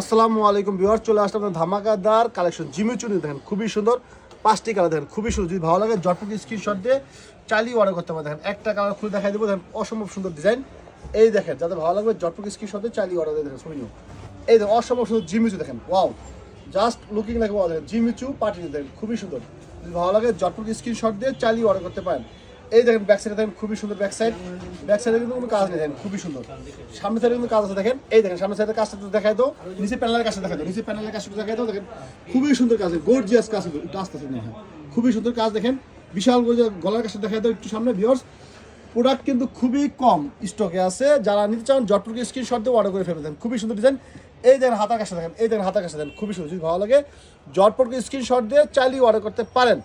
আসসালামু আলাইকুম ভিউয়ার চলে আসলাম ধামাকাদার কালেকশন জিমি চুনি দেখেন, খুবই সুন্দর। পাঁচটি কালার দেখেন, খুবই সুন্দর। যদি ভালো লাগে জটপট স্ক্রিনশট দিয়ে চালিয়ে অর্ডার করতে পারেন। দেখেন একটা কালার খুলে দেখাই দেবো, দেখেন, অসম্ভব সুন্দর ডিজাইন এই দেখেন, যাদের ভালো লাগবে জটপট স্ক্রিনশট দিয়ে চালিয়ে অর্ডার দিয়ে দেখেন শুনি এই দেখেন, অসম্ভব সুন্দর জিমিচু দেখেন ওয়াও জাস্ট লুকিং লাগে ওয়াও দেখেন জিমিচু পার্টি দেখেন, খুবই সুন্দর। যদি ভালো লাগে জটপট স্ক্রিনশট দিয়ে চালিয়ে অর্ডার করতে পারেন। এই দেখেন ব্যাক সাইডে দেখেন খুবই সুন্দর ব্যাক সাইড ব্যাক সাইডে কিন্তু কোনো কাজ নেই, দেখেন, খুবই সুন্দর। সামনে সাইডে কিন্তু কাজ আছে, দেখেন। এই দেখেন সামনে সাইডে কাজটা দেখাই দাও। নিচে প্যানেলের কাজটা দেখাই দাও। নিচে প্যানেলের কাজটা দেখাই দাও, দেখেন। খুবই সুন্দর কাজ গর্জিয়াস কাজ আসতে হ্যাঁ খুবই সুন্দর কাজ, দেখেন। বিশাল গর্জিয়াস গলার কাজটা দেখাই দাও একটু সামনে ভিউয়ার্স প্রোডাক্ট কিন্তু খুবই কম স্টকে আছে। যারা নিতে চান জটপুরকে স্ক্রিনশট দিয়ে অর্ডার করে ফেলে দেন খুবই সুন্দর ডিজাইন এই দেখেন, হাতার কাছে দেখেন, এই দেখেন, হাতার কাছে দেখেন, খুবই সুন্দর। যদি ভালো লাগে, জটপটকে স্ক্রিনশট দিয়ে চাইলেই অর্ডার করতে পারেন।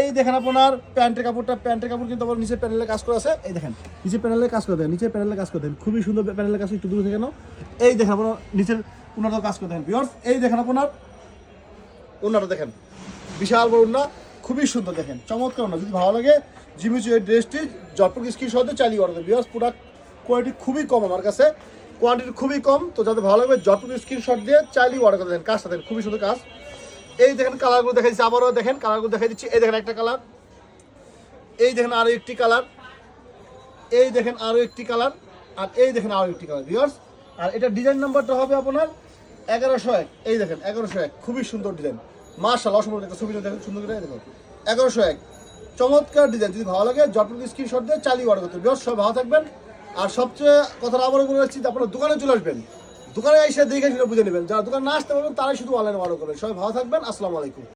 এই দেখেন আপনার প্যান্টের কাপড়টা, প্যান্টের কাপড় কিন্তু আবার নিচে প্যানেলে কাজ করে আছে। এই দেখেন নিচে প্যানেলে কাজ করে দেন নিচে প্যানেলে কাজ করে দেন। খুবই সুন্দর প্যানেলের কাজ একটু দূরে নাও। এই দেখেন আপনার নিচের উন্নত কাজ করে দেন পিওর এই দেখেন আপনার ওনাটা দেখেন, বিশাল বড় ওনা খুবই সুন্দর দেখেন। চমৎকার ওনা যদি ভালো লাগে জিমিচু এই ড্রেসটি জটপুর স্ক্রিন সহজে চালিয়ে অর্ডার দেবে বিকজ প্রোডাক্ট কোয়ালিটি খুবই কম আমার কাছে কোয়ান্টিটি খুবই কম। তো যাতে ভালো লাগবে জটপুর স্ক্রিনশট দিয়ে চালিয়ে অর্ডার করে দেন, কাজটা দেখেন, খুবই সুন্দর কাজ। এই দেখেন কালারগুলো দেখাই দিচ্ছি আবারও দেখেন কালারগুলো দেখাই দিচ্ছি। এই দেখেন একটা কালার। এই দেখেন আরও একটি কালার। এই দেখেন আরও একটি কালার। আর এই দেখেন আরও একটি কালার ভিউয়ার্স আর এটা ডিজাইন নাম্বারটা হবে আপনার এগারোশো এক। এই দেখেন, এগারোশো এক। খুবই সুন্দর ডিজাইন মার্শাল অসম্ভব একটা ছবি দেখেন সুন্দর করে দেখুন এগারোশো এক। চমৎকার ডিজাইন যদি ভালো লাগে জটপুর স্ক্রিনশট দিয়ে চালিয়ে অর্ডার করতে ভিউয়ার্স সব ভালো থাকবেন। আর সবচেয়ে কথাটা আবারও বলে যে আপনারা দোকানে চলে আসবেন। দোকানে এসে দেখে সেটা বুঝে নেবেন। যারা দোকান না আসতে পারবেন, তারাই শুধু অনলাইনে অর্ডার করবেন। সবাই ভালো থাকবেন। আসসালামু আলাইকুম।